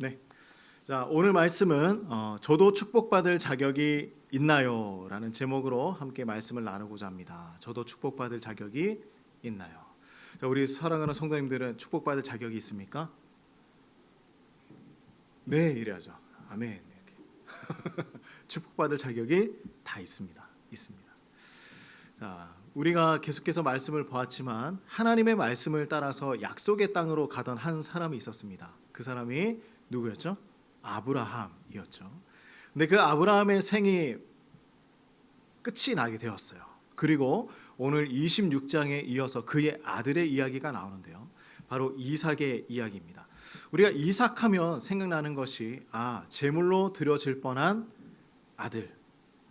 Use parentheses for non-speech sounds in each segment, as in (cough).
네. 자, 오늘 말씀은 어, 저도 축복받을 자격이 있나요?라는 제목으로 함께 말씀을 나누고자 합니다. 저도 축복받을 자격이 있나요? 자, 우리 사랑하는 성도님들은 축복받을 자격이 있습니까? 네, 이래야죠. 아멘. (laughs) 축복받을 자격이 다 있습니다. 있습니다. 자, 우리가 계속해서 말씀을 보았지만 하나님의 말씀을 따라서 약속의 땅으로 가던 한 사람이 있었습니다. 그 사람이 누구였죠? 아브라함이었죠. 근데 그 아브라함의 생이 끝이 나게 되었어요. 그리고 오늘 26장에 이어서 그의 아들의 이야기가 나오는데요. 바로 이삭의 이야기입니다. 우리가 이삭하면 생각나는 것이 아 제물로 드려질 뻔한 아들,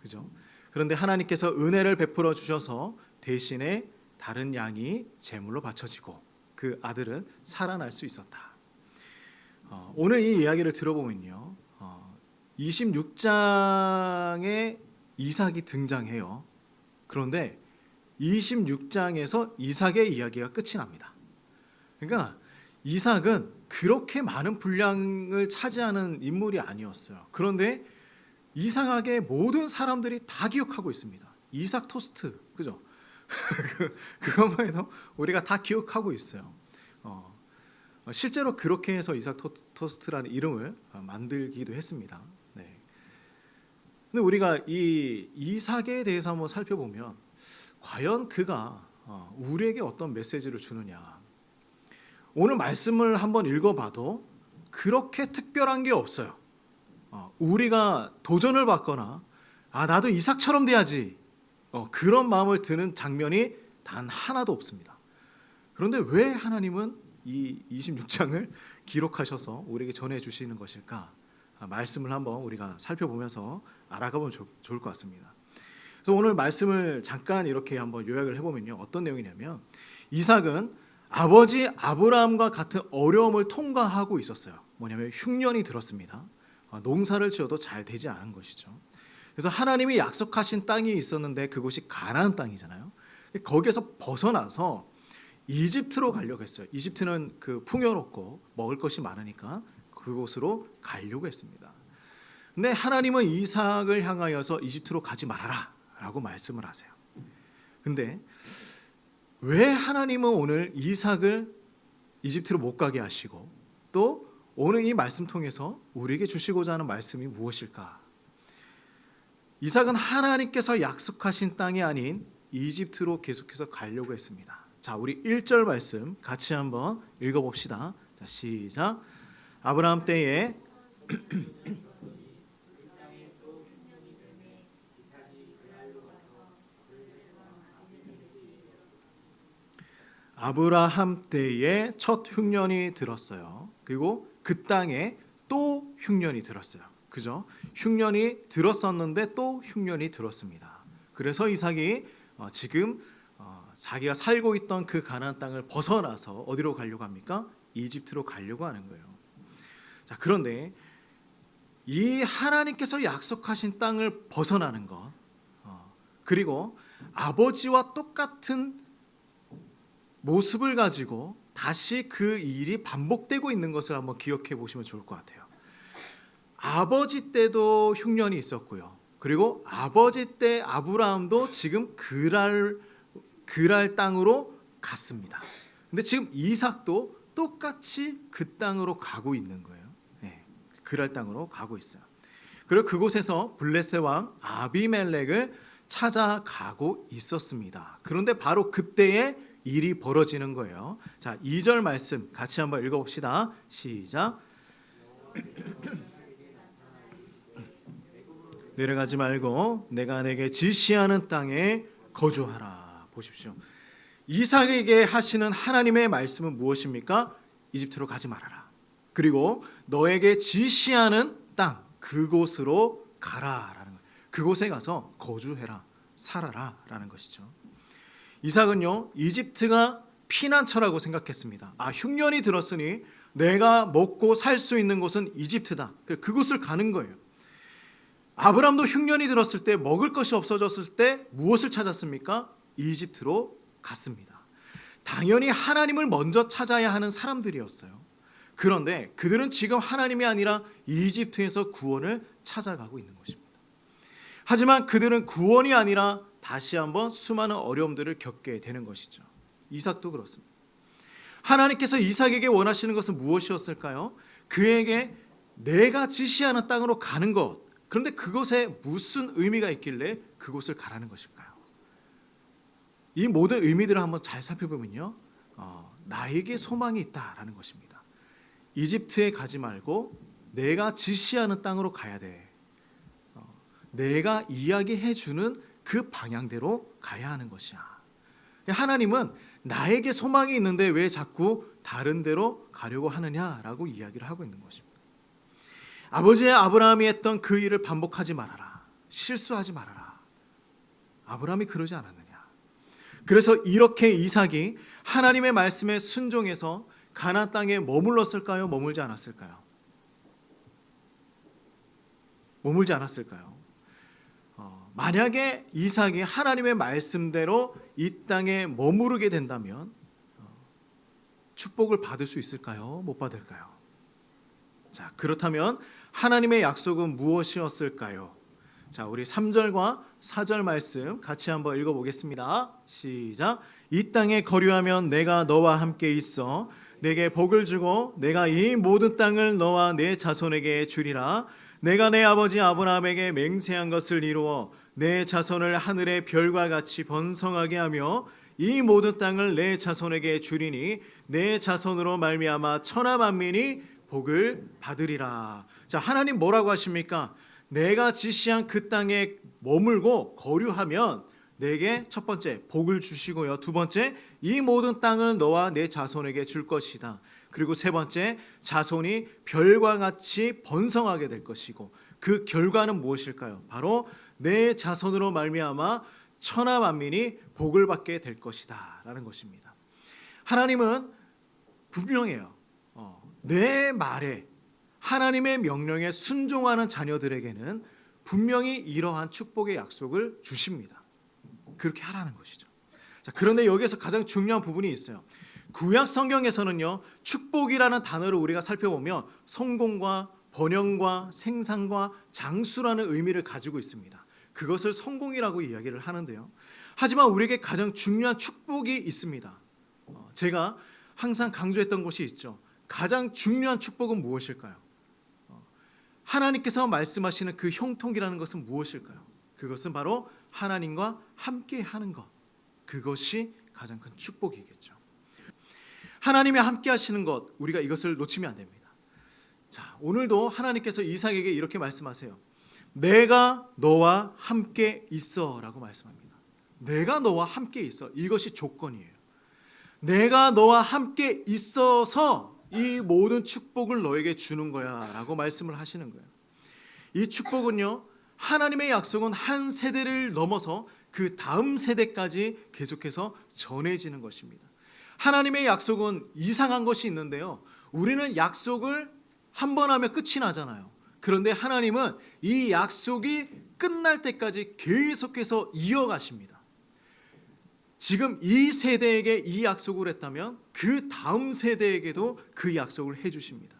그죠? 그런데 하나님께서 은혜를 베풀어 주셔서 대신에 다른 양이 제물로 바쳐지고 그 아들은 살아날 수 있었다. 어, 오늘 이 이야기를 들어보면요, 어, 26장에 이삭이 등장해요. 그런데 26장에서 이삭의 이야기가 끝이 납니다. 그러니까 이삭은 그렇게 많은 분량을 차지하는 인물이 아니었어요. 그런데 이상하게 모든 사람들이 다 기억하고 있습니다. 이삭 토스트, 그죠? (laughs) 그- 그것만 해도 우리가 다 기억하고 있어요. 어, 실제로 그렇게 해서 이삭 토, 토스트라는 이름을 어, 만들기도 했습니다. 네. 근데 우리가 이 이삭에 대해서 한번 살펴보면 과연 그가 어, 우리에게 어떤 메시지를 주느냐. 오늘 말씀을 한번 읽어봐도 그렇게 특별한 게 없어요. 어, 우리가 도전을 받거나 아 나도 이삭처럼 돼야지 어, 그런 마음을 드는 장면이 단 하나도 없습니다. 그런데 왜 하나님은 이 26장을 기록하셔서 우리에게 전해 주시는 것일까? 아, 말씀을 한번 우리가 살펴보면서 알아가보면 좋, 좋을 것 같습니다. 그래서 오늘 말씀을 잠깐 이렇게 한번 요약을 해보면요 어떤 내용이냐면 이삭은 아버지 아브라함과 같은 어려움을 통과하고 있었어요. 뭐냐면 흉년이 들었습니다. 아, 농사를 지어도 잘 되지 않은 것이죠. 그래서 하나님이 약속하신 땅이 있었는데 그곳이 가나안 땅이잖아요. 거기에서 벗어나서 이집트로 가려고 했어요. 이집트는 그 풍요롭고 먹을 것이 많으니까 그곳으로 가려고 했습니다. 근데 하나님은 이삭을 향하여서 이집트로 가지 말아라라고 말씀을 하세요. 근데 왜 하나님은 오늘 이삭을 이집트로 못 가게 하시고 또 오늘 이 말씀 통해서 우리에게 주시고자 하는 말씀이 무엇일까? 이삭은 하나님께서 약속하신 땅이 아닌 이집트로 계속해서 가려고 했습니다. 자, 우리 1절 말씀 같이 한번 읽어 봅시다. 자, 시작. 아브라함 때에 (clears throat) 아브라함 때에 첫 흉년이 들었어요. 그리고 그 땅에 또 흉년이 들었어요. 그죠? 흉년이 들었었는데 또 흉년이 들었습니다. 그래서 이삭이 어, 지금 어, 자기가 살고 있던 그 가나안 땅을 벗어나서 어디로 가려고 합니까? 이집트로 가려고 하는 거예요. 자, 그런데 이 하나님께서 약속하신 땅을 벗어나는 것, 어, 그리고 아버지와 똑같은 모습을 가지고 다시 그 일이 반복되고 있는 것을 한번 기억해 보시면 좋을 것 같아요. 아버지 때도 흉년이 있었고요. 그리고 아버지 때 아브라함도 지금 그랄 그랄 땅으로 갔습니다. 근데 지금 이삭도 똑같이 그 땅으로 가고 있는 거예요. 네, 그랄 땅으로 가고 있어요. 그리고 그곳에서 블레셋 왕 아비멜렉을 찾아가고 있었습니다. 그런데 바로 그때에 일이 벌어지는 거예요. 자, 2절 말씀 같이 한번 읽어 봅시다. 시작. (clears throat) 내려가지 말고 내가 내게 지시하는 땅에 거주하라. 보십시오. 이삭에게 하시는 하나님의 말씀은 무엇입니까? 이집트로 가지 말아라. 그리고 너에게 지시하는 땅 그곳으로 가라라는 거. 그곳에 가서 거주해라. 살아라라는 것이죠. 이삭은요 이집트가 피난처라고 생각했습니다. 아 흉년이 들었으니 내가 먹고 살 수 있는 곳은 이집트다. 그곳을 가는 거예요. 아브람도 흉년이 들었을 때 먹을 것이 없어졌을 때 무엇을 찾았습니까? 이집트로 갔습니다. 당연히 하나님을 먼저 찾아야 하는 사람들이었어요. 그런데 그들은 지금 하나님이 아니라 이집트에서 구원을 찾아가고 있는 것입니다. 하지만 그들은 구원이 아니라 다시 한번 수많은 어려움들을 겪게 되는 것이죠. 이삭도 그렇습니다. 하나님께서 이삭에게 원하시는 것은 무엇이었을까요? 그에게 내가 지시하는 땅으로 가는 것. 그런데 그것에 무슨 의미가 있길래 그곳을 가라는 것일까요? 이 모든 의미들을 한번 잘 살펴보면요, 어, 나에게 소망이 있다라는 것입니다. 이집트에 가지 말고 내가 지시하는 땅으로 가야 돼. 어, 내가 이야기해 주는 그 방향대로 가야 하는 것이야. 하나님은 나에게 소망이 있는데 왜 자꾸 다른 데로 가려고 하느냐라고 이야기를 하고 있는 것입니다. 아버지의 아브라함이 했던 그 일을 반복하지 말아라. 실수하지 말아라. 아브라함이 그러지 않았느냐. 그래서 이렇게 이삭이 하나님의 말씀에 순종해서 가나안 땅에 머물렀을까요? 머물지 않았을까요? 머물지 않았을까요? 어, 만약에 이삭이 하나님의 말씀대로 이 땅에 머무르게 된다면 어, 축복을 받을 수 있을까요? 못 받을까요? 자, 그렇다면 하나님의 약속은 무엇이었을까요? 자, 우리 3절과 4절 말씀 같이 한번 읽어 보겠습니다. 시작. 이 땅에 거류하면 내가 너와 함께 있어 내게 복을 주고 내가 이 모든 땅을 너와 내 자손에게 주리라. 내가 내 아버지 아브라함에게 맹세한 것을 이루어 내 자손을 하늘의 별과 같이 번성하게 하며 이 모든 땅을 내 자손에게 주리니 내 자손으로 말미암아 천하 만민이 복을 받으리라. 자, 하나님 뭐라고 하십니까? 내가 지시한 그 땅에 머물고 거류하면 내게 첫 번째 복을 주시고요. 두 번째 이 모든 땅을 너와 내 자손에게 줄 것이다. 그리고 세 번째 자손이 별과 같이 번성하게 될 것이고 그 결과는 무엇일까요? 바로 내 자손으로 말미암아 천하 만민이 복을 받게 될 것이다라는 것입니다. 하나님은 분명해요. 어, 내 말에 하나님의 명령에 순종하는 자녀들에게는 분명히 이러한 축복의 약속을 주십니다. 그렇게 하라는 것이죠. 자, 그런데 여기에서 가장 중요한 부분이 있어요. 구약 성경에서는요, 축복이라는 단어를 우리가 살펴보면 성공과 번영과 생산과 장수라는 의미를 가지고 있습니다. 그것을 성공이라고 이야기를 하는데요. 하지만 우리에게 가장 중요한 축복이 있습니다. 어, 제가 항상 강조했던 것이 있죠. 가장 중요한 축복은 무엇일까요? 어, 하나님께서 말씀하시는 그 형통이라는 것은 무엇일까요? 그것은 바로 하나님과 함께 하는 것. 그것이 가장 큰 축복이겠죠. 하나님이 함께 하시는 것, 우리가 이것을 놓치면 안 됩니다. 자, 오늘도 하나님께서 이삭에게 이렇게 말씀하세요. 내가 너와 함께 있어라고 말씀합니다. 내가 너와 함께 있어. 이것이 조건이에요. 내가 너와 함께 있어서 이 모든 축복을 너에게 주는 거야라고 말씀을 하시는 거예요. 이 축복은요. 하나님의 약속은 한 세대를 넘어서 그 다음 세대까지 계속해서 전해지는 것입니다. 하나님의 약속은 이상한 것이 있는데요. 우리는 약속을 한 번 하면 끝이 나잖아요. 그런데 하나님은 이 약속이 끝날 때까지 계속해서 이어가십니다. 지금 이 세대에게 이 약속을 했다면 그 다음 세대에게도 그 약속을 해 주십니다.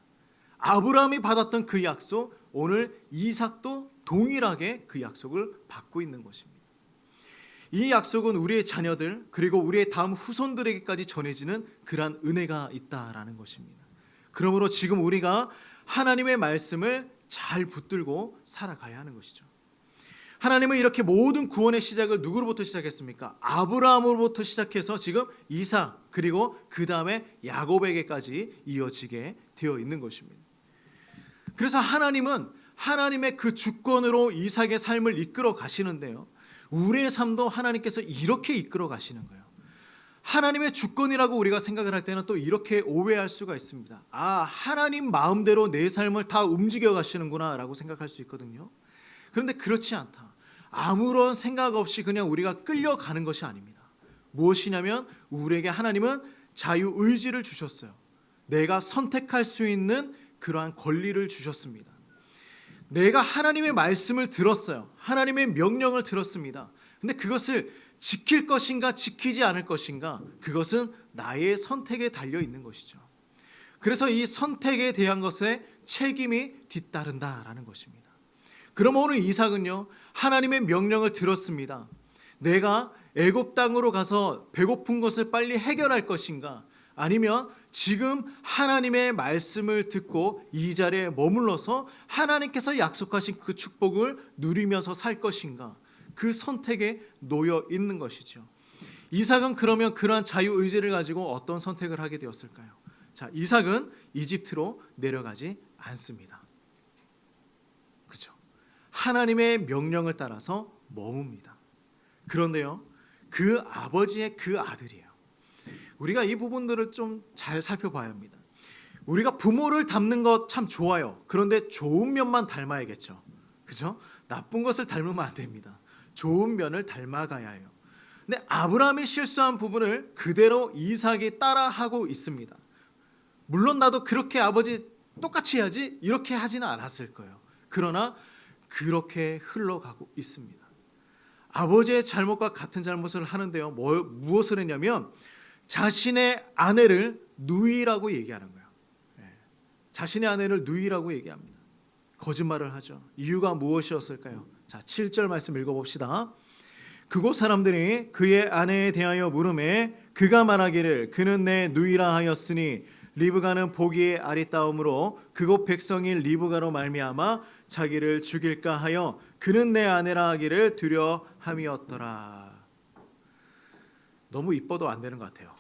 아브라함이 받았던 그 약속 오늘 이삭도 동일하게 그 약속을 받고 있는 것입니다. 이 약속은 우리의 자녀들 그리고 우리의 다음 후손들에게까지 전해지는 그러한 은혜가 있다라는 것입니다. 그러므로 지금 우리가 하나님의 말씀을 잘 붙들고 살아가야 하는 것이죠. 하나님은 이렇게 모든 구원의 시작을 누구로부터 시작했습니까? 아브라함으로부터 시작해서 지금 이삭 그리고 그 다음에 야곱에게까지 이어지게 되어 있는 것입니다. 그래서 하나님은 하나님의 그 주권으로 이삭의 삶을 이끌어 가시는데요. 우리의 삶도 하나님께서 이렇게 이끌어 가시는 거예요. 하나님의 주권이라고 우리가 생각을 할 때는 또 이렇게 오해할 수가 있습니다. 아, 하나님 마음대로 내 삶을 다 움직여 가시는구나라고 생각할 수 있거든요. 그런데 그렇지 않다. 아무런 생각 없이 그냥 우리가 끌려가는 것이 아닙니다. 무엇이냐면 우리에게 하나님은 자유 의지를 주셨어요. 내가 선택할 수 있는 그러한 권리를 주셨습니다. 내가 하나님의 말씀을 들었어요. 하나님의 명령을 들었습니다. 근데 그것을 지킬 것인가 지키지 않을 것인가 그것은 나의 선택에 달려 있는 것이죠. 그래서 이 선택에 대한 것에 책임이 뒤따른다라는 것입니다. 그럼 오늘 이삭은요 하나님의 명령을 들었습니다. 내가 애굽 땅으로 가서 배고픈 것을 빨리 해결할 것인가? 아니면 지금 하나님의 말씀을 듣고 이 자리에 머물러서 하나님께서 약속하신 그 축복을 누리면서 살 것인가? 그 선택에 놓여 있는 것이죠. 이삭은 그러면 그러한 자유 의지를 가지고 어떤 선택을 하게 되었을까요? 자, 이삭은 이집트로 내려가지 않습니다. 하나님의 명령을 따라서 머뭅니다. 그런데요, 그 아버지의 그 아들이에요. 우리가 이 부분들을 좀 잘 살펴봐야 합니다. 우리가 부모를 닮는 것 참 좋아요. 그런데 좋은 면만 닮아야겠죠. 그죠? 나쁜 것을 닮으면 안 됩니다. 좋은 면을 닮아가야 해요. 근데 아브라함이 실수한 부분을 그대로 이삭이 따라하고 있습니다. 물론 나도 그렇게 아버지 똑같이 해야지 이렇게 하지는 않았을 거예요. 그러나 그렇게 흘러가고 있습니다. 아버지의 잘못과 같은 잘못을 하는데요. 뭐, 무엇을 했냐면 자신의 아내를 누이라고 얘기하는 거예요. 예. 자신의 아내를 누이라고 얘기합니다. 거짓말을 하죠. 이유가 무엇이었을까요? 자, 7절 말씀 읽어봅시다. 그곳 사람들이 그의 아내에 대하여 물음에 그가 말하기를 그는 내 누이라 하였으니 리브가는 보기에 아리따움으로 그곳 백성인 리브가로 말미암아 자기를 죽일까 하여 그는 내 아내라 하기를 두려함이었더라. 너무 이뻐도 안 되는 것 같아요.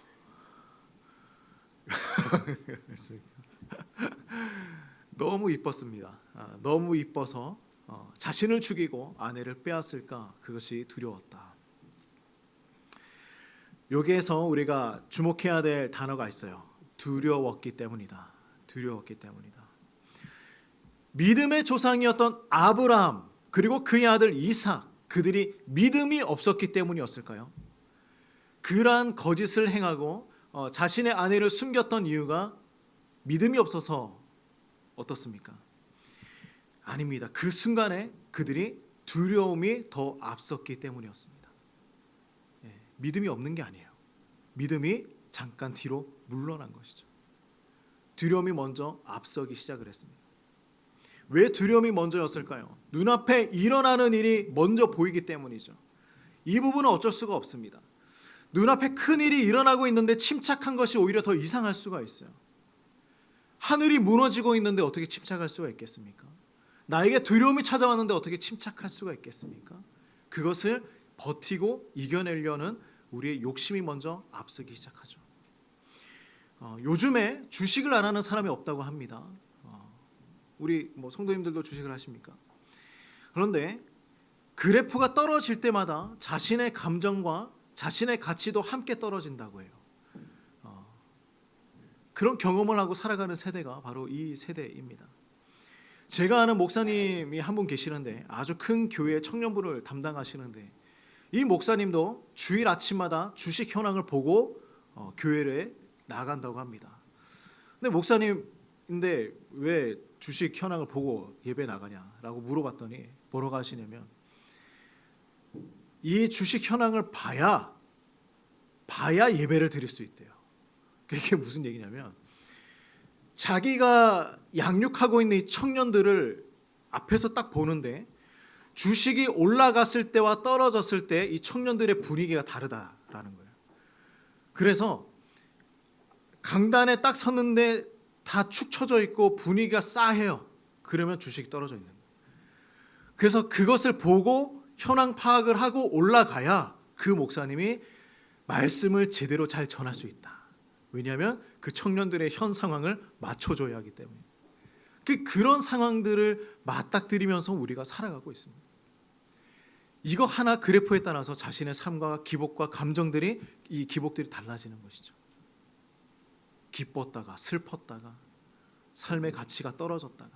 (laughs) 너무 이뻤습니다. 아, 너무 이뻐서 어, 자신을 죽이고 아내를 빼앗을까 그것이 두려웠다. 여기에서 우리가 주목해야 될 단어가 있어요. 두려웠기 때문이다. 두려웠기 때문이다. 믿음의 조상이었던 아브라함 그리고 그의 아들 이삭 그들이 믿음이 없었기 때문이었을까요? 그러한 거짓을 행하고 어, 자신의 아내를 숨겼던 이유가 믿음이 없어서 어떻습니까? 아닙니다. 그 순간에 그들이 두려움이 더 앞섰기 때문이었습니다. 예, 믿음이 없는 게 아니에요. 믿음이 잠깐 뒤로 물러난 것이죠. 두려움이 먼저 앞서기 시작을 했습니다. 왜 두려움이 먼저였을까요? 눈앞에 일어나는 일이 먼저 보이기 때문이죠. 이 부분은 어쩔 수가 없습니다. 눈앞에 큰 일이 일어나고 있는데 침착한 것이 오히려 더 이상할 수가 있어요. 하늘이 무너지고 있는데 어떻게 침착할 수가 있겠습니까? 나에게 두려움이 찾아왔는데 어떻게 침착할 수가 있겠습니까? 그것을 버티고 이겨내려는 우리의 욕심이 먼저 앞서기 시작하죠. 어, 요즘에 주식을 안 하는 사람이 없다고 합니다. 어, 우리 뭐 성도님들도 주식을 하십니까? 그런데 그래프가 떨어질 때마다 자신의 감정과 자신의 가치도 함께 떨어진다고 해요. 어, 그런 경험을 하고 살아가는 세대가 바로 이 세대입니다. 제가 아는 목사님이 한 분 계시는데 아주 큰 교회 청년부를 담당하시는데 이 목사님도 주일 아침마다 주식 현황을 보고 어, 교회를 나간다고 합니다. 근데 목사님인데 왜 주식 현황을 보고 예배 나가냐라고 물어봤더니 뭐라고 하시냐면 이 주식 현황을 봐야 봐야 예배를 드릴 수 있대요. 그게 무슨 얘기냐면 자기가 양육하고 있는 이 청년들을 앞에서 딱 보는데 주식이 올라갔을 때와 떨어졌을 때 이 청년들의 분위기가 다르다라는 거예요. 그래서 강단에 딱 섰는데 다 축 처져 있고 분위기가 싸해요. 그러면 주식이 떨어져 있는 거예요. 그래서 그것을 보고 현황 파악을 하고 올라가야 그 목사님이 말씀을 제대로 잘 전할 수 있다. 왜냐하면 그 청년들의 현 상황을 맞춰줘야 하기 때문에 그 그런 상황들을 맞닥뜨리면서 우리가 살아가고 있습니다. 이거 하나 그래프에 따라서 자신의 삶과 기복과 감정들이 이 기복들이 달라지는 것이죠. 기뻤다가 슬펐다가 삶의 가치가 떨어졌다가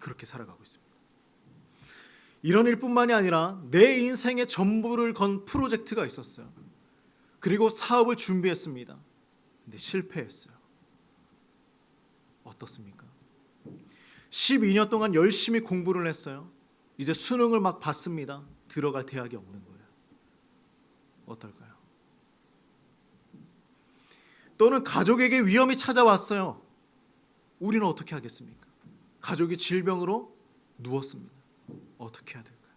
그렇게 살아가고 있습니다. 이런 일뿐만이 아니라 내 인생의 전부를 건 프로젝트가 있었어요. 그리고 사업을 준비했습니다. 근데 실패했어요. 어떻습니까? 12년 동안 열심히 공부를 했어요. 이제 수능을 막 봤습니다. 들어갈 대학이 없는 거예요. 어떨까요? 또는 가족에게 위험이 찾아왔어요. 우리는 어떻게 하겠습니까? 가족이 질병으로 누웠습니다. 어떻게 해야 될까요?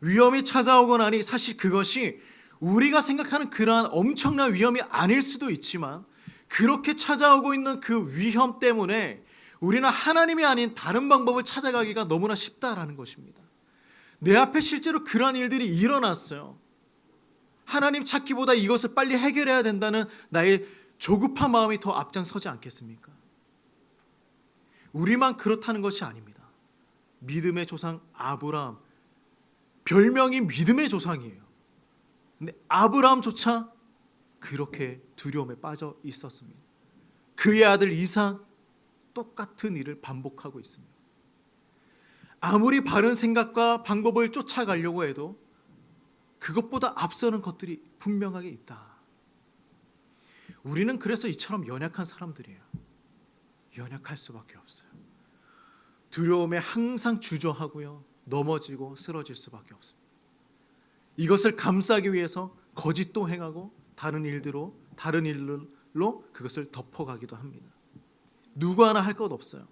위험이 찾아오고 나니 사실 그것이 우리가 생각하는 그러한 엄청난 위험이 아닐 수도 있지만 그렇게 찾아오고 있는 그 위험 때문에 우리는 하나님이 아닌 다른 방법을 찾아가기가 너무나 쉽다라는 것입니다. 내 앞에 실제로 그러한 일들이 일어났어요. 하나님 찾기보다 이것을 빨리 해결해야 된다는 나의 조급한 마음이 더 앞장서지 않겠습니까? 우리만 그렇다는 것이 아닙니다. 믿음의 조상 아브라함 별명이 믿음의 조상이에요. 근데 아브라함조차 그렇게 두려움에 빠져 있었습니다. 그의 아들 이삭 똑같은 일을 반복하고 있습니다. 아무리 바른 생각과 방법을 쫓아가려고 해도 그것보다 앞서는 것들이 분명하게 있다. 우리는 그래서 이처럼 연약한 사람들이에요. 연약할 수밖에 없어요. 두려움에 항상 주저하고요. 넘어지고 쓰러질 수밖에 없습니다. 이것을 감싸기 위해서 거짓도 행하고 다른 일들로 다른 일로 그것을 덮어가기도 합니다. 누구 하나 할 것 없어요.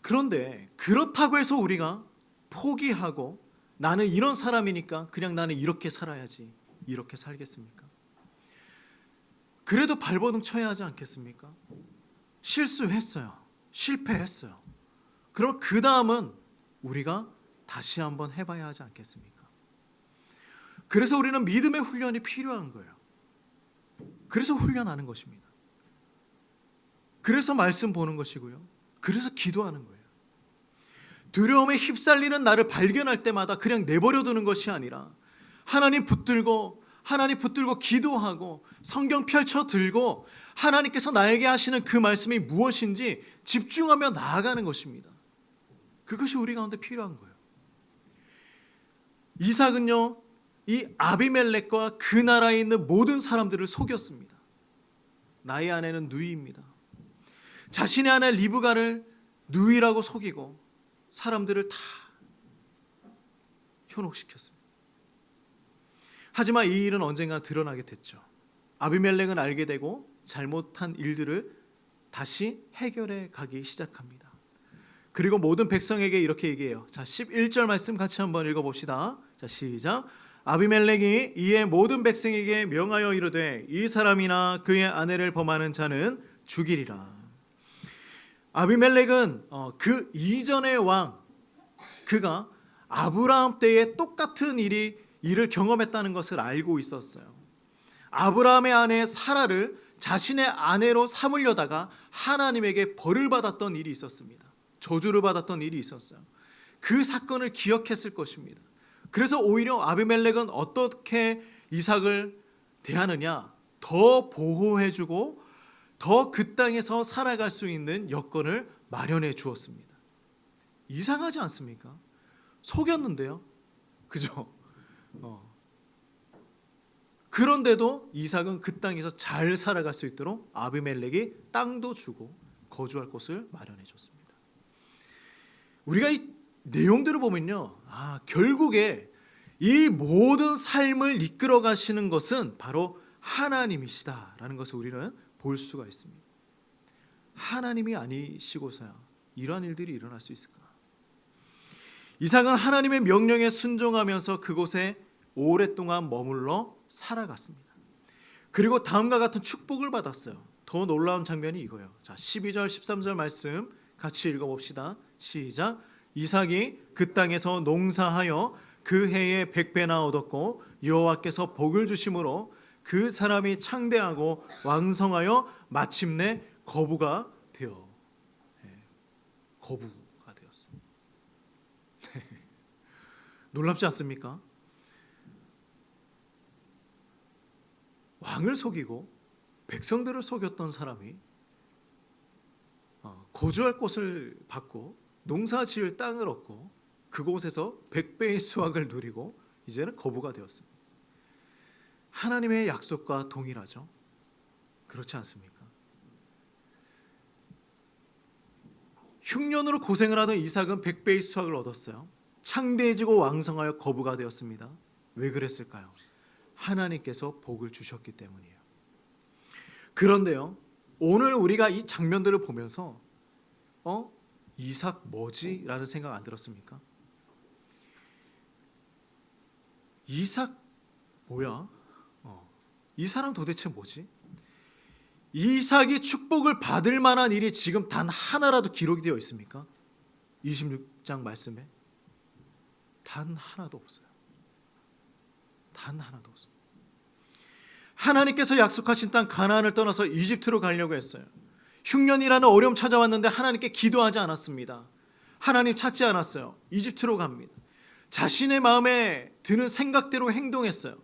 그런데 그렇다고 해서 우리가 포기하고 나는 이런 사람이니까 그냥 나는 이렇게 살아야지 이렇게 살겠습니까? 그래도 발버둥 쳐야 하지 않겠습니까? 실수했어요. 실패했어요. 그럼 그 다음은 우리가 다시 한번 해봐야 하지 않겠습니까? 그래서 우리는 믿음의 훈련이 필요한 거예요. 그래서 훈련하는 것입니다. 그래서 말씀 보는 것이고요. 그래서 기도하는 거예요. 두려움에 휩쓸리는 나를 발견할 때마다 그냥 내버려 두는 것이 아니라 하나님 붙들고 하나님 붙들고 기도하고 성경 펼쳐 들고 하나님께서 나에게 하시는 그 말씀이 무엇인지 집중하며 나아가는 것입니다. 그것이 우리 가운데 필요한 거예요. 이삭은요, 이 아비멜렉과 그 나라에 있는 모든 사람들을 속였습니다. 나의 아내는 누이입니다. 자신의 아내 리브가를 누이라고 속이고 사람들을 다 현혹시켰습니다. 하지만 이 일은 언젠가 드러나게 됐죠. 아비멜렉은 알게 되고 잘못한 일들을 다시 해결해 가기 시작합니다. 그리고 모든 백성에게 이렇게 얘기해요. 자, 11절 말씀 같이 한번 읽어 봅시다. 자, 시작. 아비멜렉이 이에 모든 백성에게 명하여 이르되 이 사람이나 그의 아내를 범하는 자는 죽이리라. 아비멜렉은 어, 그 이전의 왕 그가 아브라함 때에 똑같은 일이 일을 경험했다는 것을 알고 있었어요. 아브라함의 아내 사라를 자신의 아내로 삼으려다가 하나님에게 벌을 받았던 일이 있었습니다. 저주를 받았던 일이 있었어요. 그 사건을 기억했을 것입니다. 그래서 오히려 아비멜렉은 어떻게 이삭을 대하느냐? 더 보호해주고 더 그 땅에서 살아갈 수 있는 여건을 마련해 주었습니다. 이상하지 않습니까? 속였는데요. 그죠? 어. 그런데도 이삭은 그 땅에서 잘 살아갈 수 있도록 아비멜렉이 땅도 주고 거주할 곳을 마련해 줬습니다. 우리가 이 내용들을 보면요. 아, 결국에 이 모든 삶을 이끌어 가시는 것은 바로 하나님이시다라는 것을 우리는 볼 수가 있습니다. 하나님이 아니시고서야 이러한 일들이 일어날 수 있을까? 이삭은 하나님의 명령에 순종하면서 그곳에 오랫동안 머물러 살아갔습니다. 그리고 다음과 같은 축복을 받았어요. 더 놀라운 장면이 이거예요. 자, 12절 13절 말씀 같이 읽어 봅시다. 시작. 이삭이 그 땅에서 농사하여 그 해에 백배나 얻었고 여호와께서 복을 주심으로 그 사람이 창대하고 왕성하여 마침내 거부가 되어 네, 거부가 되었어. (laughs) 놀랍지 않습니까? 왕을 속이고 백성들을 속였던 사람이 어, 거주할 곳을 받고 농사 지을 땅을 얻고 그곳에서 백배의 수확을 누리고 이제는 거부가 되었습니다. 하나님의 약속과 동일하죠. 그렇지 않습니까? 흉년으로 고생을 하던 이삭은 백배의 수확을 얻었어요. 창대해지고 왕성하여 거부가 되었습니다. 왜 그랬을까요? 하나님께서 복을 주셨기 때문이에요. 그런데요. 오늘 우리가 이 장면들을 보면서 어? 이삭 뭐지? 라는 생각 안 들었습니까? 이삭 뭐야? 어. 이 사람 도대체 뭐지? 이삭이 축복을 받을 만한 일이 지금 단 하나라도 기록이 되어 있습니까? 26장 말씀에 단 하나도 없어요. 단 하나도 없어요. 하나님께서 약속하신 땅 가나안을 떠나서 이집트로 가려고 했어요. 흉년이라는 어려움 찾아왔는데 하나님께 기도하지 않았습니다. 하나님 찾지 않았어요. 이집트로 갑니다. 자신의 마음에 드는 생각대로 행동했어요.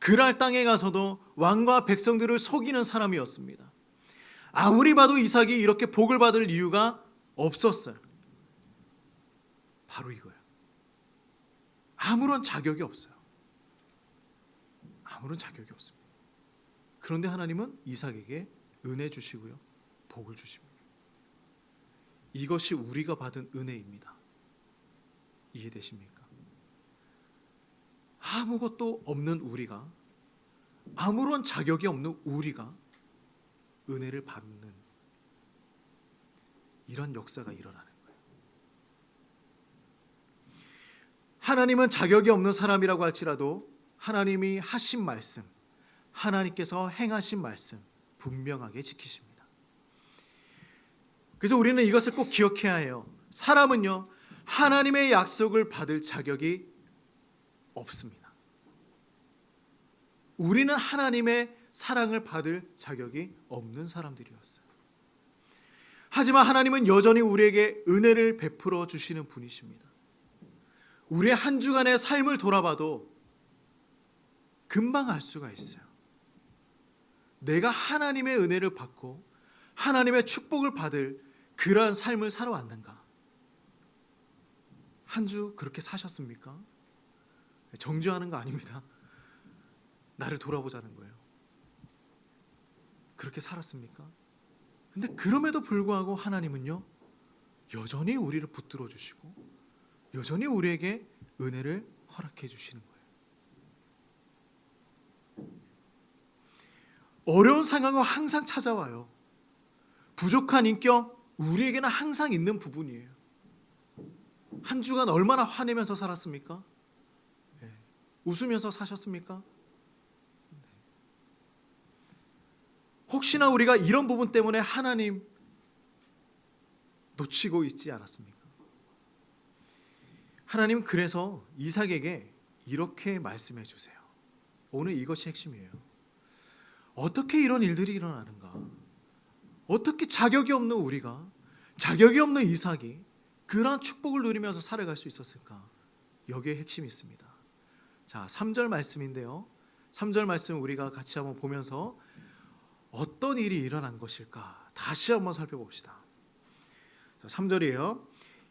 그랄 땅에 가서도 왕과 백성들을 속이는 사람이었습니다. 아무리 봐도 이삭이 이렇게 복을 받을 이유가 없었어요. 바로 이거예요. 아무런 자격이 없어요. 아무런 자격이 없습니다. 그런데 하나님은 이삭에게 은혜 주시고요. 복을 주십니다. 이것이 우리가 받은 은혜입니다. 이해되십니까? 아무것도 없는 우리가 아무런 자격이 없는 우리가 은혜를 받는 이런 역사가 일어나는 거예요. 하나님은 자격이 없는 사람이라고 할지라도 하나님이 하신 말씀, 하나님께서 행하신 말씀 분명하게 지키십니다. 그래서 우리는 이것을 꼭 기억해야 해요. 사람은요, 하나님의 약속을 받을 자격이 없습니다. 우리는 하나님의 사랑을 받을 자격이 없는 사람들이었어요. 하지만 하나님은 여전히 우리에게 은혜를 베풀어 주시는 분이십니다. 우리의 한 주간의 삶을 돌아봐도 금방 알 수가 있어요. 내가 하나님의 은혜를 받고 하나님의 축복을 받을 그러한 삶을 살아왔는가? 한 주 그렇게 사셨습니까? 정죄하는 거 아닙니다. 나를 돌아보자는 거예요. 그렇게 살았습니까? 근데 그럼에도 불구하고 하나님은요, 여전히 우리를 붙들어 주시고, 여전히 우리에게 은혜를 허락해 주시는 거예요. 어려운 상황은 항상 찾아와요. 부족한 인격, 우리에게는 항상 있는 부분이에요. 한 주간 얼마나 화내면서 살았습니까? 네. 웃으면서 사셨습니까? 네. 혹시나 우리가 이런 부분 때문에 하나님 놓치고 있지 않았습니까? 하나님 그래서 이삭에게 이렇게 말씀해 주세요. 오늘 이것이 핵심이에요. 어떻게 이런 일들이 일어나는가? 어떻게 자격이 없는 우리가 자격이 없는 이삭이 그러한 축복을 누리면서 살아갈 수 있었을까? 여기에 핵심이 있습니다. 자, 3절 말씀인데요. 3절 말씀 우리가 같이 한번 보면서 어떤 일이 일어난 것일까? 다시 한번 살펴봅시다. 자, 3절이에요.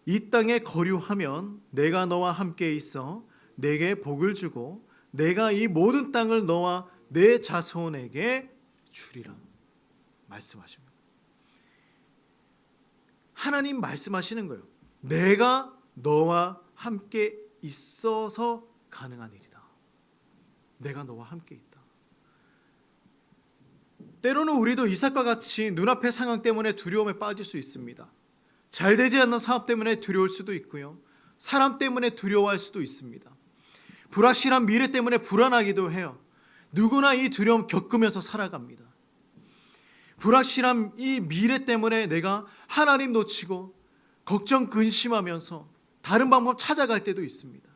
이 땅에 거류하면 내가 너와 함께 있어 내게 복을 주고 내가 이 모든 땅을 너와 내 자손에게 주리라 말씀하십니다. 하나님 말씀하시는 거예요. 내가 너와 함께 있어서 가능한 일이다. 내가 너와 함께 있다. 때로는 우리도 이삭과 같이 눈앞의 상황 때문에 두려움에 빠질 수 있습니다. 잘 되지 않는 사업 때문에 두려울 수도 있고요. 사람 때문에 두려워할 수도 있습니다. 불확실한 미래 때문에 불안하기도 해요. 누구나 이 두려움 겪으면서 살아갑니다. 불확실한 이 미래 때문에 내가 하나님 놓치고 걱정 근심하면서 다른 방법 찾아갈 때도 있습니다.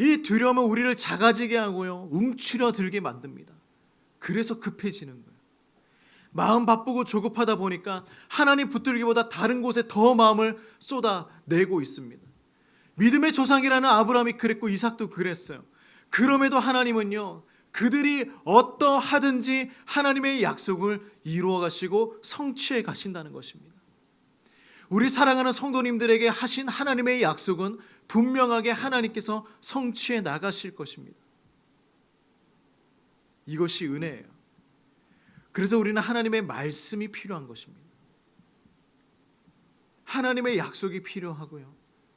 이 두려움은 우리를 작아지게 하고요. 움츠려 들게 만듭니다. 그래서 급해지는 거예요. 마음 바쁘고 조급하다 보니까 하나님 붙들기보다 다른 곳에 더 마음을 쏟아내고 있습니다. 믿음의 조상이라는 아브라함이 그랬고 이삭도 그랬어요. 그럼에도 하나님은요. 그들이 어떠하든지 하나님의 약속을 이루어 가시고 성취해 가신다는 것입니다. 우리 사랑하는 성도님들에게 하신 하나님의 약속은 분명하게 하나님께서 성취해 나가실 것입니다. 이것이 은혜예요. 그래서 우리는 하나님의 말씀이 필요한 것입니다. 하나님의 약속이 필요하고요.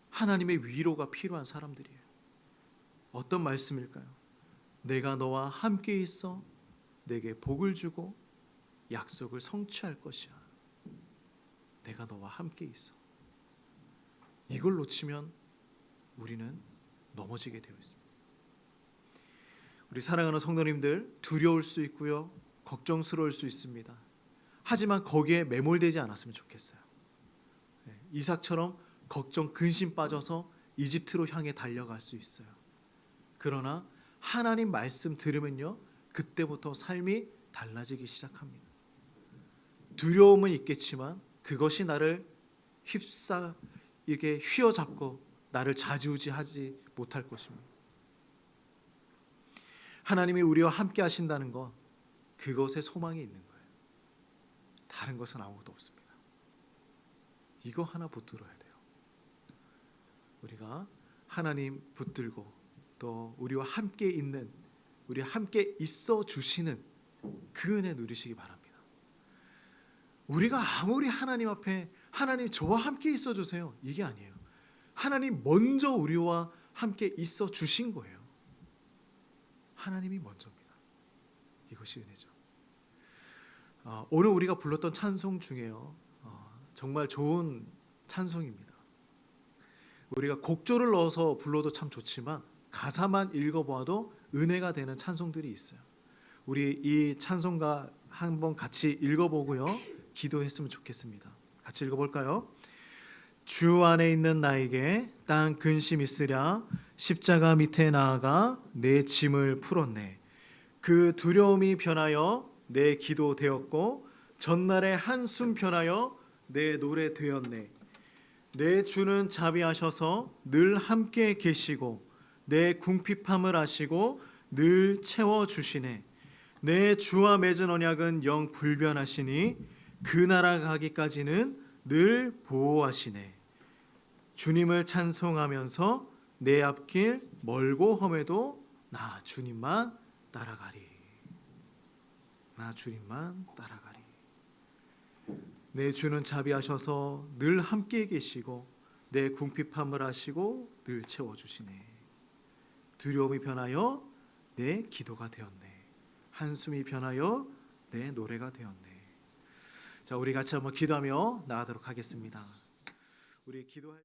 하나님의 위로가 필요한 사람들이에요. 어떤 말씀일까요? 내가 너와 함께 있어 내게 복을 주고 약속을 성취할 것이야. 내가 너와 함께 있어. 이걸 놓치면 우리는 넘어지게 되어 있습니다. 우리 사랑하는 성도님들 두려울 수 있고요. 걱정스러울 수 있습니다. 하지만 거기에 매몰되지 않았으면 좋겠어요. 네, 이삭처럼 걱정 근심 빠져서 이집트로 향해 달려갈 수 있어요. 그러나 하나님 말씀 들으면요. 그때부터 삶이 달라지기 시작합니다. 두려움은 있겠지만 그것이 나를 휩싸 이렇게 휘어잡고 나를 좌지우지하지 못할 것입니다. 하나님이 우리와 함께 하신다는 건 그것에 소망이 있는 거예요. 다른 것은 아무것도 없습니다. 이거 하나 붙들어야 돼요. 우리가 하나님 붙들고 또 우리와 함께 있는 우리 함께 있어 주시는 그 은혜 누리시기 바랍니다. 우리가 아무리 하나님 앞에 하나님 저와 함께 있어 주세요. 이게 아니에요. 하나님 먼저 우리와 함께 있어 주신 거예요. 하나님이 먼저입니다. 이것이 은혜죠. 어, 오늘 우리가 불렀던 찬송 중에요. 어, 정말 좋은 찬송입니다. 우리가 곡조를 넣어서 불러도 참 좋지만 가사만 읽어보아도 은혜가 되는 찬송들이 있어요. 우리 이 찬송가 한번 같이 읽어보고요. 기도했으면 좋겠습니다. 같이 읽어볼까요? 주 안에 있는 나에게 땅 근심 있으랴 십자가 밑에 나아가 내 짐을 풀었네. 그 두려움이 변하여 내 기도 되었고 전날의 한숨 변하여 내 노래 되었네. 내 주는 자비하셔서 늘 함께 계시고 내 궁핍함을 아시고 늘 채워 주시네. 내 주와 맺은 언약은 영 불변하시니 그 나라 가기까지는 늘 보호하시네. 주님을 찬송하면서 내 앞길 멀고 험해도 나 주님만 따라가리. 나 주님만 따라가리. 내 주는 자비하셔서 늘 함께 계시고 내 궁핍함을 아시고 늘 채워 주시네. 두려움이 변하여 내 기도가 되었네. 한숨이 변하여 내 노래가 되었네. 자, 우리 같이 한번 기도하며 나가도록 하겠습니다. 우리 기도할